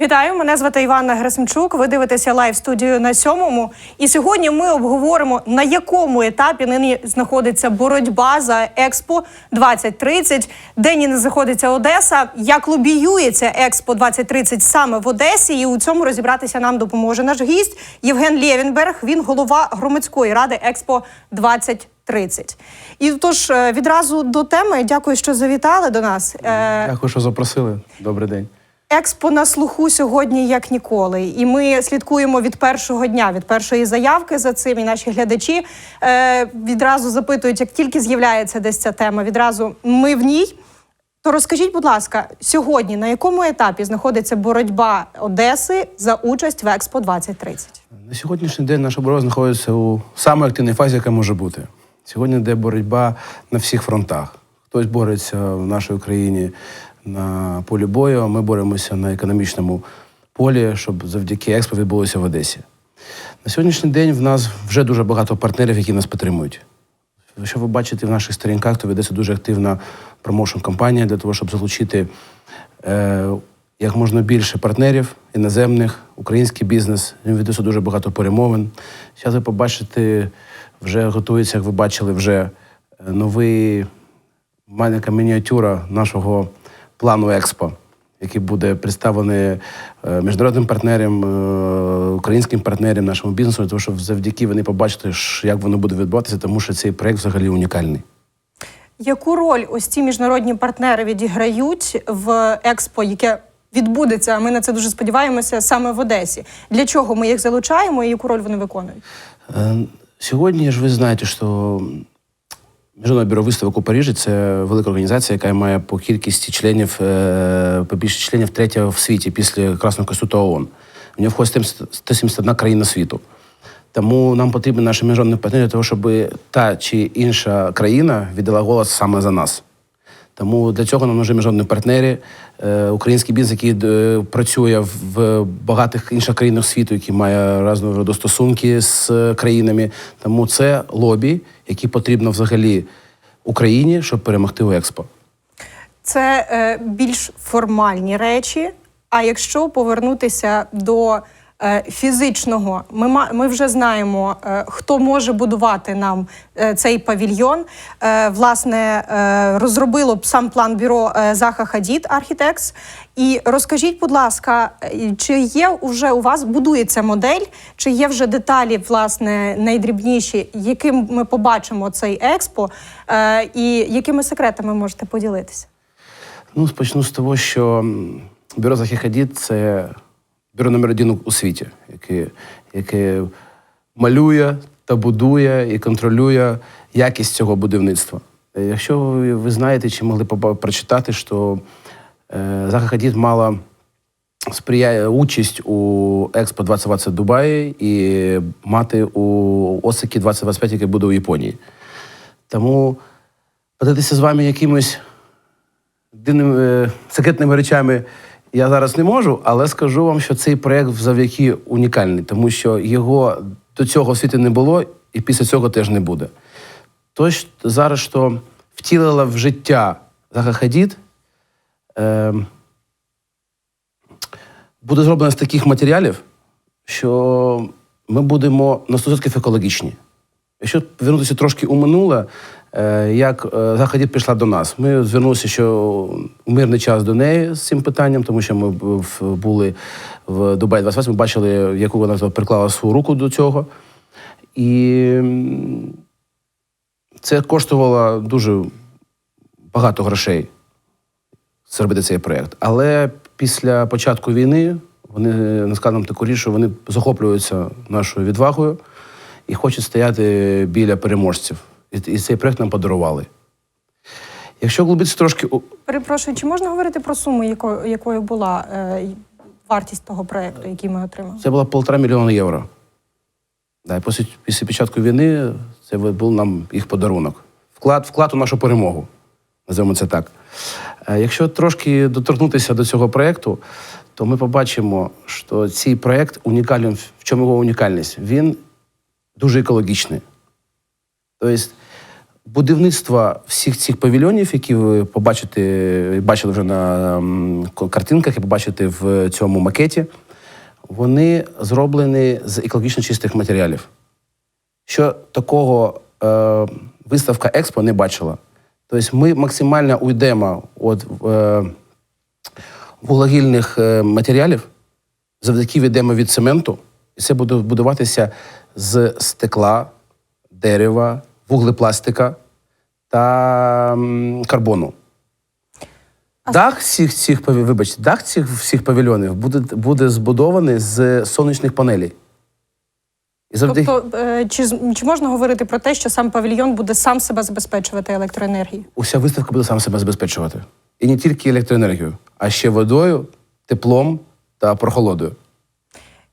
Вітаю, мене звати Іванна Герасимчук. Ви дивитеся лайв студію на сьомому. І сьогодні ми обговоримо, на якому етапі нині знаходиться боротьба за Експо 2030, де нині знаходиться Одеса, як лобіюється Експо 2030 саме в Одесі. І у цьому розібратися нам допоможе наш гість Євген Лєвінберг. Він голова громадської ради Експо 2030. І тож е, відразу до теми. Дякую, що завітали до нас. Е, Дякую, що запросили. Добрий день. Експо на слуху сьогодні як ніколи, і ми слідкуємо від першого дня, від першої заявки за цим. І наші глядачі е, відразу запитують, як тільки з'являється десь ця тема, відразу ми в ній. То розкажіть, будь ласка, сьогодні на якому етапі знаходиться боротьба Одеси за участь в Експо 2030? На сьогоднішній день наша боротьба знаходиться у самій активній фазі, яка може бути. Сьогодні йде боротьба на всіх фронтах. Хтось бореться в нашій Україні на полі бою, ми боремося на економічному полі, щоб завдяки експо відбулося в Одесі. На сьогоднішній день в нас вже дуже багато партнерів, які нас підтримують. Що ви бачите в наших сторінках, то ведеться дуже активна промоушен кампанія для того, щоб залучити е, як можна більше партнерів іноземних, український бізнес. Він ведеться дуже багато перемовин. Зараз ви побачите, вже готується, як ви бачили, вже новий маленька мініатюра нашого плану Експо, який буде представлений е, міжнародним партнерам, е, українським партнерам, нашому бізнесу, того, щоб завдяки вони побачили, як воно буде відбуватися, тому що цей проект взагалі унікальний. Яку роль ось ці міжнародні партнери відіграють в експо, яке відбудеться? а Ми на це дуже сподіваємося саме в Одесі. Для чого ми їх залучаємо і яку роль вони виконують? Е, Сьогодні ж ви знаєте, що Міжнародне бюро виставок у Парижі це велика організація, яка має по кількості членів, е, по більше членів третя в світі після Красного Костюта ООН. В нього входить 171 країна світу. Тому нам потрібен наш міжнародний партнер для того, щоб та чи інша країна віддала голос саме за нас. Тому для цього нам нужні міжнародні партнери, е, український бізнес, який е, працює в багатих інших країнах світу, який має різного роду стосунки з країнами. Тому це лобі, які потрібно взагалі Україні, щоб перемогти у експо. Це е, більш формальні речі. А якщо повернутися до фізичного, ми, ми вже знаємо, е, хто може будувати нам е, цей павільйон. Е, власне, е, розробило б сам план бюро е, Заха Хадід Архітекс. І розкажіть, будь ласка, е, чи є вже у вас будується модель, чи є вже деталі, власне, найдрібніші, яким ми побачимо цей експо, е, і якими секретами можете поділитися? Ну, почну з того, що бюро Захіхадід це бюро номер один у світі, яке, яке малює та будує і контролює якість цього будівництва. Е, Якщо ви, знаєте чи могли прочитати, що е, Захіхадід мала сприяє участь у Експо 2020 Дубаї і мати у Осакі 2025, яке буде у Японії. Тому подивитися з вами якимось дивними е, секретними речами я зараз не можу, але скажу вам, що цей проект завдяки унікальний, тому що його до цього в світі не було, і після цього теж не буде. Тож зараз, що втілила в життя Заха Хадід, е, буде зроблено з таких матеріалів, що ми будемо на 100% екологічні. Якщо повернутися трошки у минуле, як е, Заходід прийшла до нас, ми звернулися ще у мирний час до неї з цим питанням, тому що ми були в Дубаї 28, ми бачили, яку вона приклала свою руку до цього. І це коштувало дуже багато грошей зробити цей проєкт. Але після початку війни вони сказали нам таку річ, що вони захоплюються нашою відвагою і хочуть стояти біля переможців. І, цей проєкт нам подарували. Якщо глибитися трошки Перепрошую, чи можна говорити про суму, якою, якою була е, вартість того проєкту, який ми отримали? Це було півтора мільйона євро. Да, і після, після початку війни це був нам їх подарунок. Вклад, вклад у нашу перемогу. Називаємо це так. Е, Якщо трошки доторкнутися до цього проєкту, то ми побачимо, що цей проєкт унікальний. В чому його унікальність? Він дуже екологічний. Тобто Будівництво всіх цих павільйонів, які ви побачите, бачили вже на картинках і побачите в цьому макеті, вони зроблені з екологічно чистих матеріалів. Що такого е, виставка Експо не бачила. Тобто ми максимально уйдемо від е, вуглагільних е, матеріалів, завдяки відемо від цементу, і це буде будуватися з стекла, дерева, вуглепластика та карбону. Дах всіх цих вибачте, дах цих всіх павільйонів буде, буде збудований з сонячних панелей. І завдяки... Тобто, е, чи, чи можна говорити про те, що сам павільйон буде сам себе забезпечувати електроенергією? уся виставка буде сам себе забезпечувати. І не тільки електроенергію, а ще водою, теплом та прохолодою.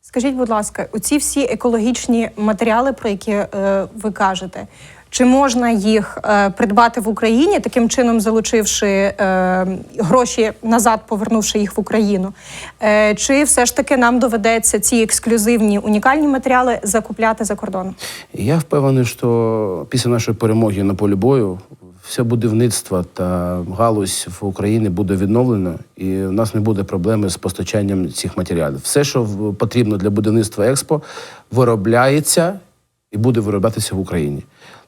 Скажіть, будь ласка, оці всі екологічні матеріали, про які е, ви кажете, чи можна їх е, придбати в Україні, таким чином залучивши е, гроші назад, повернувши їх в Україну? Е, чи все ж таки нам доведеться ці ексклюзивні унікальні матеріали закупляти за кордоном? Я впевнений, що після нашої перемоги на полі бою все будівництво та галузь в Україні буде відновлено, і у нас не буде проблеми з постачанням цих матеріалів. Все, що потрібно для будівництва експо, виробляється і буде вироблятися в Україні.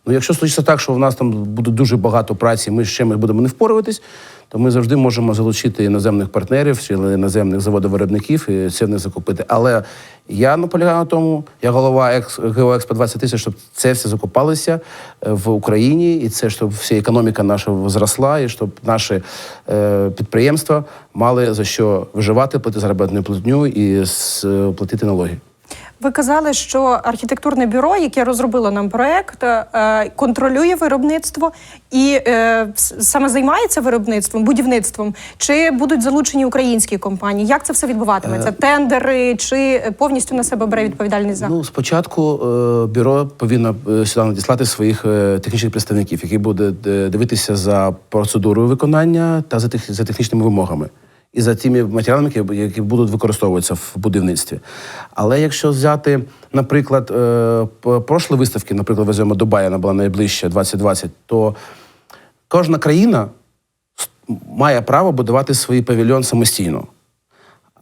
Ну, якщо случиться так, що в нас там буде дуже багато праці, ми з чимось будемо не впоруватись, то ми завжди можемо залучити іноземних партнерів чи іноземних заводовиробників і це них закупити. Але я наполягаю на тому, я голова екс Геоекспо 20 тисяч, щоб це все закупалося е, в Україні, і це щоб вся економіка наша зросла, і щоб наші е, підприємства мали за що виживати, платити заробітну платню і с- платити налоги. Ви казали, що архітектурне бюро, яке розробило нам проект, е, контролює виробництво і е, саме займається виробництвом, будівництвом. Чи будуть залучені українські компанії? Як це все відбуватиметься? Тендери чи повністю на себе бере відповідальність за Ну, спочатку е, бюро повинно е, сюди надіслати своїх е, технічних представників, які будуть е, дивитися за процедурою виконання та за технічними вимогами. І за тими матеріалами, які, будуть використовуватися в будівництві. Але якщо взяти, наприклад, е, прошлі виставки, наприклад, візьмемо Дубай, вона була найближча 2020, то кожна країна має право будувати свій павільйон самостійно.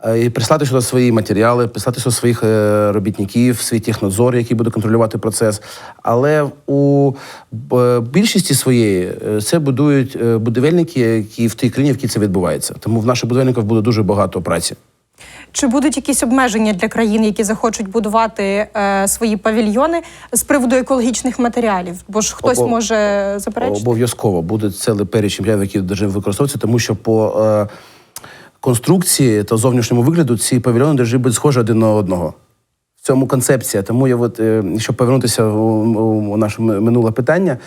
Е, І прислати сюди свої матеріали, прислати сюди своїх е, робітників, свій технадзор, який буде контролювати процес. Але у більшості своєї е, це будують будівельники, які в тій країні, в якій це відбувається. Тому в наших будівельників буде дуже багато праці. чи будуть якісь обмеження для країн, які захочуть будувати е, свої павільйони з приводу екологічних матеріалів? Бо ж хтось Обо- може заперечити. Обов'язково буде цілий перечень матеріалів, які дуже використовуються, тому що по е, конструкції та зовнішньому вигляду ці павільйони дуже будуть схожі один на одного. В цьому концепція. Тому я, от, е, щоб повернутися у, наше минуле питання,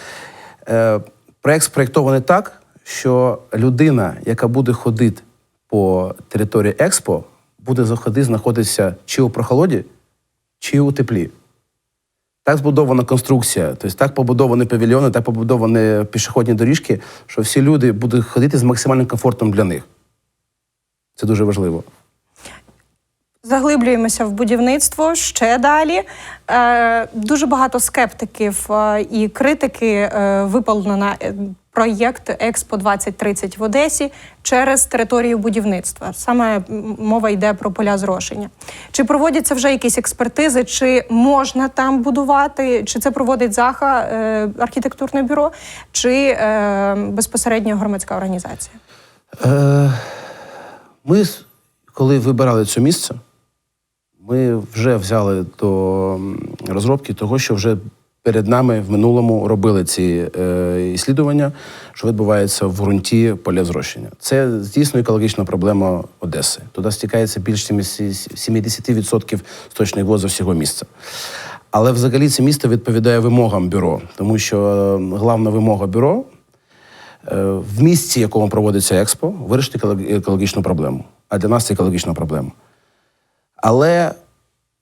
е, проект спроєктований так, що людина, яка буде ходити по території Експо, буде заходити, знаходитися чи у прохолоді, чи у теплі. Так збудована конструкція, тобто так побудовані павільйони, так побудовані пішохідні доріжки, що всі люди будуть ходити з максимальним комфортом для них. Це дуже важливо. Заглиблюємося в будівництво ще далі. Е, дуже багато скептиків е, і критики е, випало на е, проєкт Експо 2030 в Одесі через територію будівництва. Саме мова йде про поля зрошення. Чи проводяться вже якісь експертизи, чи можна там будувати, чи це проводить Заха е, архітектурне бюро, чи е, безпосередньо громадська організація? Е, ми, коли вибирали це місце, ми вже взяли до розробки того, що вже перед нами в минулому робили ці е, іслідування, що відбувається в ґрунті поля зрощення. Це дійсно екологічна проблема Одеси. Туди стікається більше 70% сточних вод з всього місця. Але взагалі це місто відповідає вимогам бюро, тому що головна вимога бюро в місці, якому проводиться експо, вирішити екологічну проблему. А для нас це екологічна проблема. Але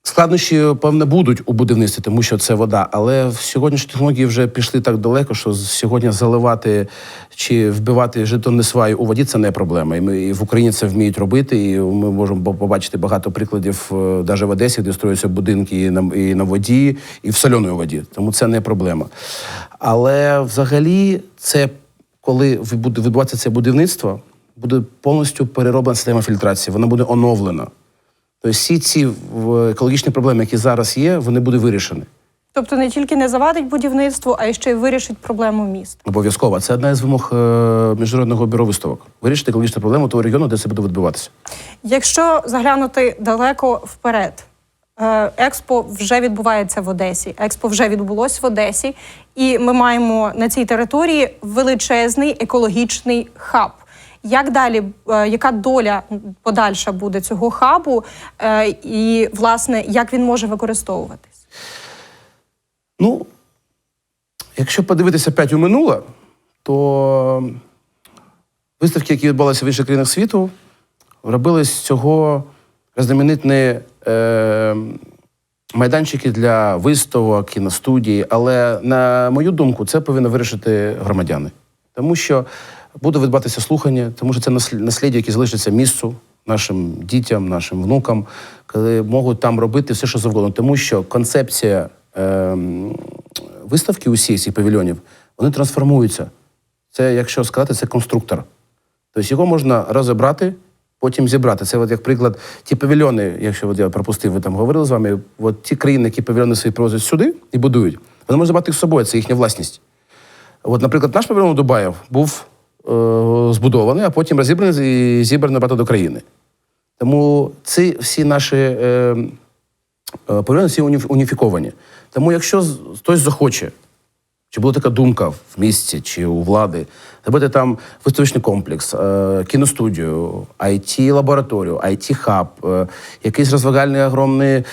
Складнощі, певне, будуть у будівництві, тому що це вода. Але сьогоднішні технології вже пішли так далеко, що сьогодні заливати чи вбивати жетонні сваї у воді це не проблема. І ми і в Україні це вміють робити. І ми можемо побачити багато прикладів навіть в Одесі, де строються будинки і на, і на воді, і в соляної воді. Тому це не проблема. Але взагалі, це коли буде відбуватися це будівництво, буде повністю перероблена система фільтрації. Вона буде оновлена. Тобто всі ці екологічні проблеми, які зараз є, вони будуть вирішені. Тобто не тільки не завадить будівництву, а й ще й вирішить проблему міста. Обов'язково. Це одна із вимог е, міжнародного бюро виставок. Вирішити екологічну проблему того регіону, де це буде відбуватися. Якщо заглянути далеко вперед, е, експо вже відбувається в Одесі. Експо вже відбулось в Одесі, і ми маємо на цій території величезний екологічний хаб. Як далі, е, яка доля подальша буде цього хабу, е, і власне як він може використовуватись? Ну, якщо подивитися п'ять у минуле, то виставки, які відбувалися в інших країнах світу, робили з цього різноманітні е, майданчики для виставок, кіностудій. Але, на мою думку, це повинні вирішити громадяни. Тому що буде відбуватися слухання, тому що це наслід- насліддя, яке залишиться місту, нашим дітям, нашим внукам, коли можуть там робити все, що завгодно. Тому що концепція е, виставки усіх цих павільйонів, вони трансформуються. Це, якщо сказати, це конструктор. Тобто його можна розібрати, потім зібрати. Це, от, як приклад, ті павільйони, якщо от я пропустив, ви там говорили з вами, от ті країни, які павільйони свої привозять сюди і будують, вони можуть забрати їх з собою, це їхня власність. От, наприклад, наш павільйон у Дубаїв був е, збудований, а потім розібраний і зібраний набагато до країни. Тому ці всі наші е, е, павільйони всі уніфіковані. Тому якщо хтось захоче, чи була така думка в місті чи у влади, зробити там виставочний комплекс, е, кіностудію, it лабораторію it хаб е, якісь розвагальні огромні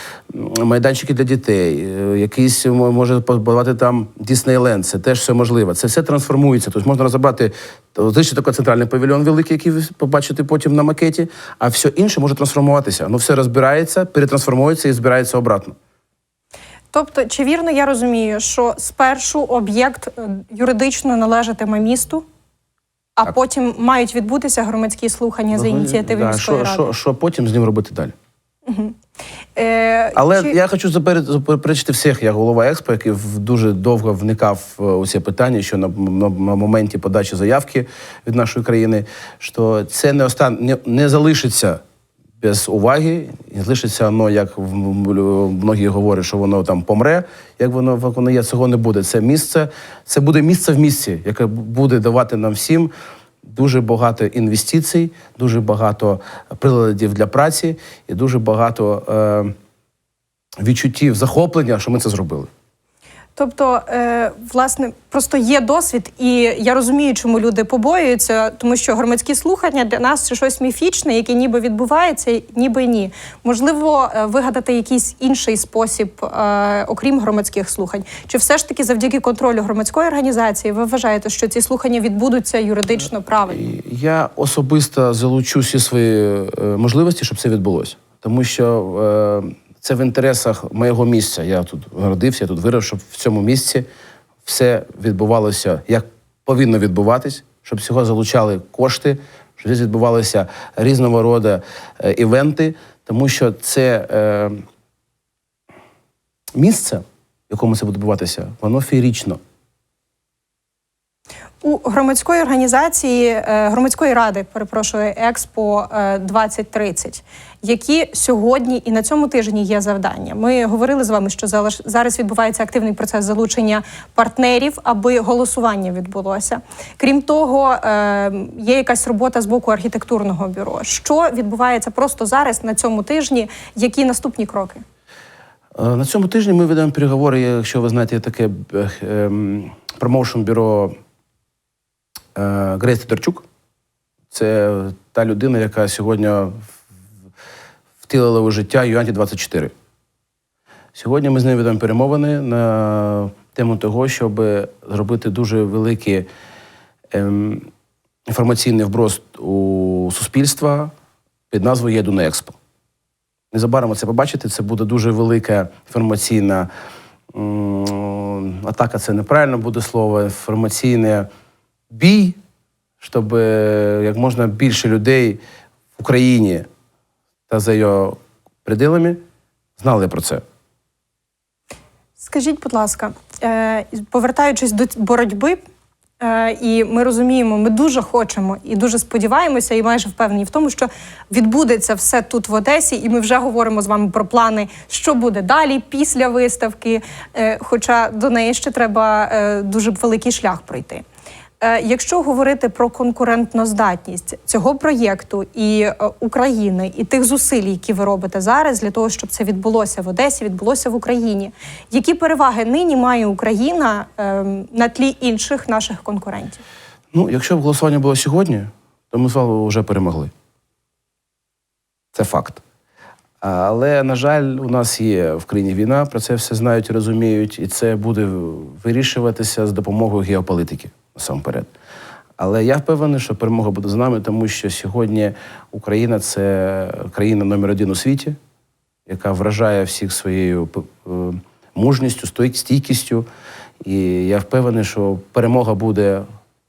майданчики для дітей, е, якийсь може побудувати там Діснейленд, це теж все можливо. Це все трансформується. Тобто можна розібрати лише такий центральний павільйон великий, який ви побачите потім на макеті, а все інше може трансформуватися. Воно все розбирається, перетрансформується і збирається обратно. Тобто, чи вірно я розумію, що спершу об'єкт е, юридично належатиме місту, а потім мають відбутися громадські слухання за ініціативи Да, міської що, ради? що, що потім з ним робити далі? Е, Але чи- я хочу заперечити всіх, як голова експо, який дуже довго вникав е, у ці питання, що на, на, на моменті подачі заявки від нашої країни, що це не остан не, не залишиться без уваги, і залишиться воно, як в- многі говорять, що воно там помре. Як воно як воно є, цього не буде. Це місце, це буде місце в місті, яке буде давати нам всім. Дуже багато інвестицій, дуже багато приладів для праці і дуже багато е, відчуттів захоплення, що ми це зробили. Тобто, е, власне, просто є досвід, і я розумію, чому люди побоюються, тому що громадські слухання для нас це щось міфічне, яке ніби відбувається, ніби ні. Можливо, е, вигадати якийсь інший спосіб, е, окрім громадських слухань. Чи все ж таки завдяки контролю громадської організації ви вважаєте, що ці слухання відбудуться юридично правильно? Я особисто залучу всі свої е, можливості, щоб це відбулося. Тому що е, це в інтересах моєго місця. Я тут народився, я тут вирив, щоб в цьому місці все відбувалося як повинно відбуватись, щоб всього залучали кошти, щоб здесь відбувалися різного роду е, івенти, тому що це е, місце, в якому це буде відбуватися, воно феєрично. У громадської організації е, громадської ради, перепрошую, Експо е, 2030, які сьогодні і на цьому тижні є завдання. Ми говорили з вами, що зараз відбувається активний процес залучення партнерів, аби голосування відбулося. Крім того, е, є якась робота з боку архітектурного бюро. Що відбувається просто зараз на цьому тижні? Які наступні кроки? Е, На цьому тижні ми ведемо переговори, якщо ви знаєте, таке е, ем, промоушн-бюро е, Грейс Тодорчук. Це та людина, яка сьогодні втілила у життя Юанті 24. Сьогодні ми з нею ведемо перемовини на тему того, щоб зробити дуже великий ем, інформаційний вброс у суспільства під назвою «Єду на Експо. незабаром це побачите. Це буде дуже велика інформаційна м, атака, це неправильно буде слово, інформаційний бій, щоб е, як можна більше людей в Україні та за її пределами знали про це. Скажіть, будь ласка, е, повертаючись до боротьби, е, і ми розуміємо, ми дуже хочемо і дуже сподіваємося, і майже впевнені в тому, що відбудеться все тут в Одесі, і ми вже говоримо з вами про плани, що буде далі після виставки. Хоча до неї ще треба дуже великий шлях пройти. Е, Якщо говорити про конкурентноздатність цього проєкту і е, України, і тих зусиль, які ви робите зараз для того, щоб це відбулося в Одесі, відбулося в Україні, які переваги нині має Україна ем, на тлі інших наших конкурентів? Ну, якщо б голосування було сьогодні, то ми з вами вже перемогли. Це факт. Але, на жаль, у нас є в країні війна, про це все знають розуміють, і це буде вирішуватися з допомогою геополітики насамперед. Але я впевнений, що перемога буде з нами, тому що сьогодні Україна це країна номер один у світі, яка вражає всіх своєю е, мужністю, стійкістю. І я впевнений, що перемога буде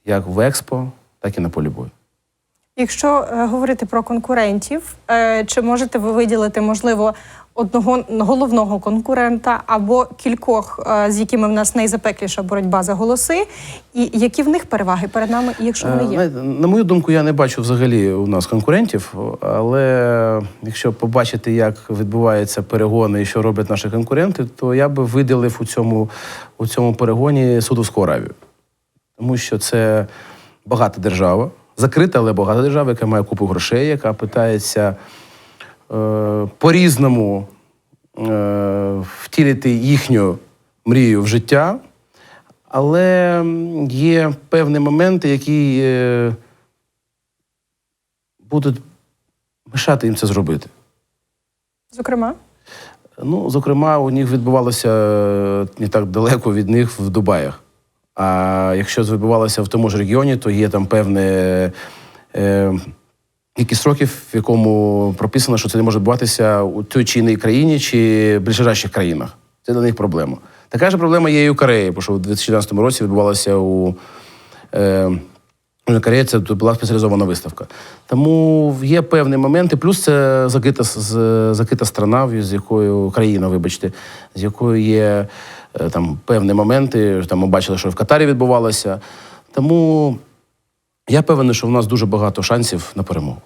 як в експо, так і на полі бою. Якщо е, говорити про конкурентів, е, чи можете ви виділити можливо одного головного конкурента або кількох, е, з якими в нас найзапекліша боротьба за голоси, і які в них переваги перед нами, і якщо вони є? На мою думку, я не бачу взагалі у нас конкурентів, але якщо побачити, як відбуваються перегони і що роблять наші конкуренти, то я би виділив у цьому, у цьому перегоні Судовську Аравію. Тому що це багата держава, закрита, але багата держава, яка має купу грошей, яка питається е, по-різному е, втілити їхню мрію в життя. Але є певні моменти, які е, будуть мешати їм це зробити. Зокрема, Ну, зокрема, у них відбувалося е, не так далеко від них в Дубаях. А якщо відбувалося в тому ж регіоні, то є там певне е, кількість років, в якому прописано, що це не може відбуватися у той чи іній країні чи ближайших країнах. Це для них проблема. Така ж проблема є і у Кореї, бо що у 2014 році відбувалося у е, Южна Корея це була спеціалізована виставка. Тому є певні моменти. Плюс це закрита, закрита страна, з якою країна, вибачте, з якою є там певні моменти. Там ми бачили, що в Катарі відбувалося. Тому я певний, що в нас дуже багато шансів на перемогу.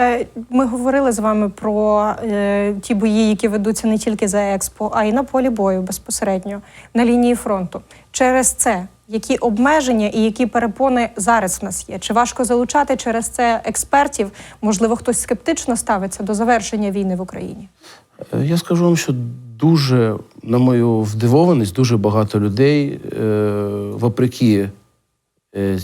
Е, Ми говорили з вами про е, ті бої, які ведуться не тільки за експо, а й на полі бою безпосередньо на лінії фронту. Через це які обмеження і які перепони зараз в нас є? Чи важко залучати через це експертів? Можливо, хтось скептично ставиться до завершення війни в Україні? Е, Я скажу вам, що дуже, на мою вдивованість, дуже багато людей, е, вопреки е,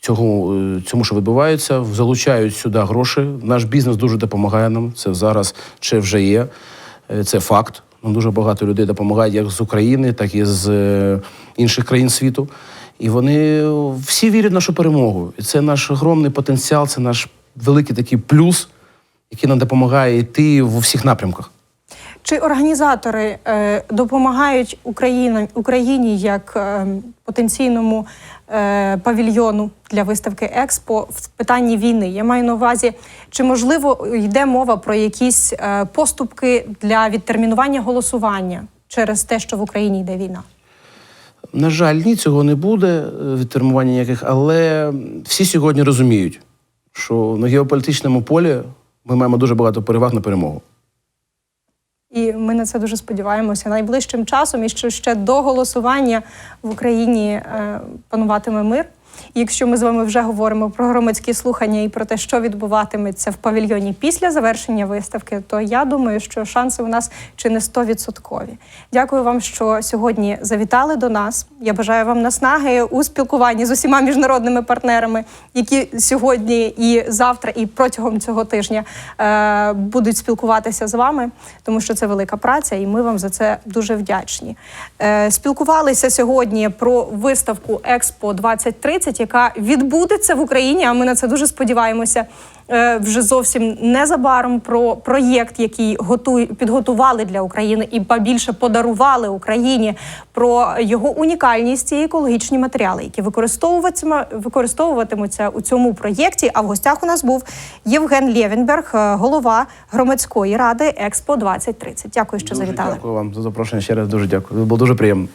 цього, е, цьому, що відбувається, залучають сюди гроші. Наш бізнес дуже допомагає нам. Це зараз ще вже є. Це факт. Нам дуже багато людей допомагають як з України, так і з інших країн світу. І вони всі вірять в нашу перемогу. І це наш огромний потенціал, це наш великий такий плюс, який нам допомагає йти в усіх напрямках. Чи організатори е, допомагають Україні, Україні як е, потенційному е, павільйону для виставки Експо в питанні війни? Я маю на увазі, чи можливо йде мова про якісь е, поступки для відтермінування голосування через те, що в Україні йде війна? На жаль, ні, цього не буде е, відтермування ніяких, але всі сьогодні розуміють, що на геополітичному полі ми маємо дуже багато переваг на перемогу. І ми на це дуже сподіваємося. Найближчим часом і що ще до голосування в Україні е, пануватиме мир. Якщо ми з вами вже говоримо про громадські слухання і про те, що відбуватиметься в павільйоні після завершення виставки, то я думаю, що шанси у нас чи не стовідсоткові. Дякую вам, що сьогодні завітали до нас. Я бажаю вам наснаги у спілкуванні з усіма міжнародними партнерами, які сьогодні і завтра, і протягом цього тижня е, будуть спілкуватися з вами, тому що це велика праця, і ми вам за це дуже вдячні. Е, спілкувалися сьогодні про виставку Експо 2030 2030, яка відбудеться в Україні. А ми на це дуже сподіваємося. е, Вже зовсім незабаром про проєкт, який готуй, підготували для України і більше подарували Україні про його унікальність і екологічні матеріали, які використовуватиме- використовуватимуться у цьому проєкті. А в гостях у нас був Євген Лєвінберг, е, голова громадської ради Експо 2030. Дякую, що Дуже завітали. Дякую вам за запрошення. Ще раз дуже дякую. Було дуже приємно.